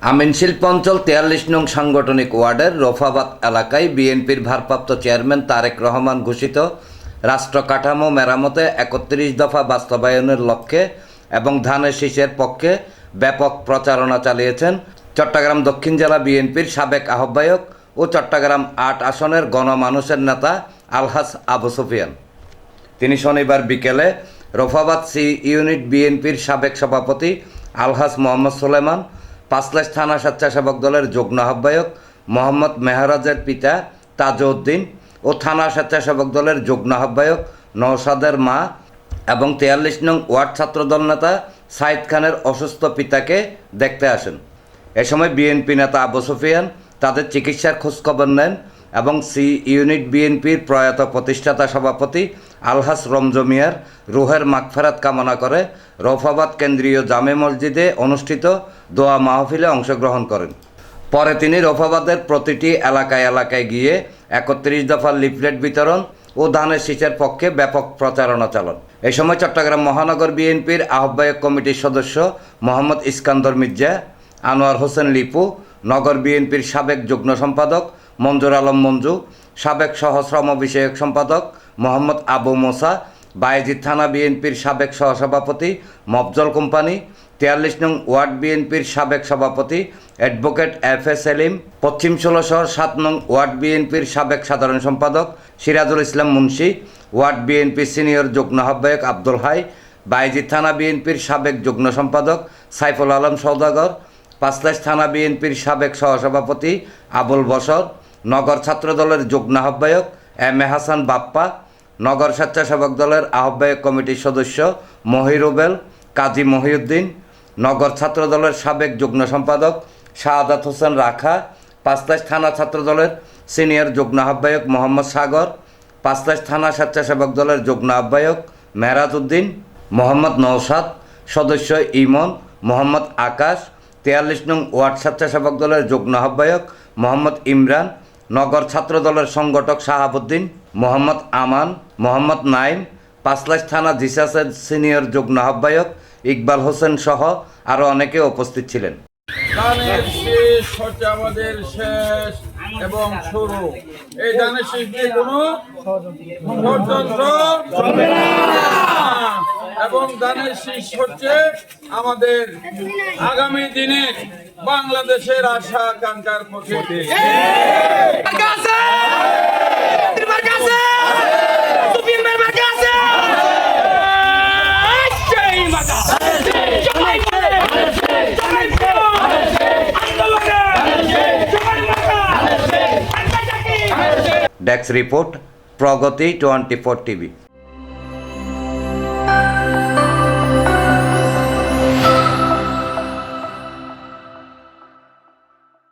আমিন শিল্প অঞ্চল তেয়াল্লিশ নং সাংগঠনিক ওয়ার্ডের রফাবাদ এলাকায় বিএনপির ভারপ্রাপ্ত চেয়ারম্যান তারেক রহমান ঘোষিত রাষ্ট্র কাঠামো মেরামতে একত্রিশ দফা বাস্তবায়নের লক্ষ্যে এবং ধানের শীষের পক্ষে ব্যাপক প্রচারণা চালিয়েছেন চট্টগ্রাম দক্ষিণ জেলা বিএনপির সাবেক আহ্বায়ক ও চট্টগ্রাম আট আসনের গণমানুষের নেতা আলহাস আবু সুফিয়ান। তিনি শনিবার বিকেলে রফাবাদ সি ইউনিট বিএনপির সাবেক সভাপতি আলহাস মোহাম্মদ সুলেমান পাঁচলাশ থানা স্বেচ্ছাসেবক দলের যুগ্ম আহ্বায়ক মোহাম্মদ মেহরাজের পিতা তাজউদ্দিন ও থানা স্বেচ্ছাসেবক দলের যুগ্ম আহ্বায়ক নৌসাদের মা এবং তেয়াল্লিশ নং ওয়ার্ড ছাত্রদল নেতা সাইদ খানের অসুস্থ পিতাকে দেখতে আসেন। এ সময় বিএনপি নেতা আবু সুফিয়ান তাদের চিকিৎসার খোঁজখবর নেন এবং সি ইউনিট বিএনপির প্রয়াত প্রতিষ্ঠাতা সভাপতি আলহাস রমজমিয়ার রুহের মাগফেরাত কামনা করে রৌফাবাদ কেন্দ্রীয় জামে মসজিদে অনুষ্ঠিত দোয়া মাহফিলে অংশগ্রহণ করেন। পরে তিনি রৌফাবাদের প্রতিটি এলাকায় এলাকায় গিয়ে একত্রিশ দফার লিফলেট বিতরণ ও ধানের শীষের পক্ষে ব্যাপক প্রচারণা চালান। এ সময় চট্টগ্রাম মহানগর বিএনপির আহ্বায়ক কমিটির সদস্য মোহাম্মদ ইস্কান্দর মির্জা, আনোয়ার হোসেন লিপু, নগর বিএনপির সাবেক যুগ্ম সম্পাদক মঞ্জুর আলম মঞ্জু, সাবেক সহশ্রম বিষয়ক সম্পাদক মোহাম্মদ আবু মোসা বায়েজিদ থানা বিএনপির সাবেক সহসভাপতি, মফজল কোম্পানি, তিয়াল্লিশ নং ওয়ার্ড বিএনপির সাবেক সভাপতি, অ্যাডভোকেট এফ এ সেলিম, পশ্চিম ষোলশহর সাত নং ওয়ার্ড বিএনপির সাবেক সাধারণ সম্পাদক সিরাজুল ইসলাম মুন্সি, ওয়ার্ড বিএনপির সিনিয়র যুগ্ম আহ্বায়ক আব্দুল হাই বাইজিদ থানা বিএনপির সাবেক যুগ্ম সম্পাদক সাইফুল আলম সৌদাগর পাঁচলাশ থানা বিএনপির সাবেক সহসভাপতি আবুল বসর নগর ছাত্রদলের যুগ্ম আহ্বায়ক এম এ হাসান বাপ্পা নগর স্বেচ্ছাসেবক দলের আহ্বায়ক কমিটির সদস্য মহিরুবেল কাজী মহিউদ্দিন, নগর ছাত্র দলের সাবেক যুগ্ম সম্পাদক শাহাদাত হোসেন রাখা পাঁচলাশ থানা ছাত্র দলের সিনিয়র যুগ্ম আহ্বায়ক মোহাম্মদ সাগর পাঁচলাশ থানা স্বেচ্ছাসেবক দলের যুগ্ম আহ্বায়ক মেহরাজ উদ্দিন, মোহাম্মদ নৌসাদ সদস্য ইমন, মোহাম্মদ আকাশ, তেয়াল্লিশ নং ওয়ার্ড স্বেচ্ছাসেবক দলের যুগ্ম আহ্বায়ক মোহাম্মদ ইমরান, নগর ছাত্র দলের সংগঠক শাহাবুদ্দিন, মোহাম্মদ আমান মোহাম্মদ নাইম পাঁচলাশ থানা জিসাসের সিনিয়র যুগ্ম আহ্বায়ক ইকবাল হোসেন সহ আরও অনেকে উপস্থিত ছিলেন। শেষ হচ্ছে আমাদের শেষ এবং শুরু। এই দানের শেষ দিয়ে কোনো ষড়যন্ত্র চলবে না। এবং দানের শেষ হচ্ছে আমাদের আগামী দিনে বাংলাদেশের আশা আকাঙ্ক্ষার desk report Pragati twenty four TV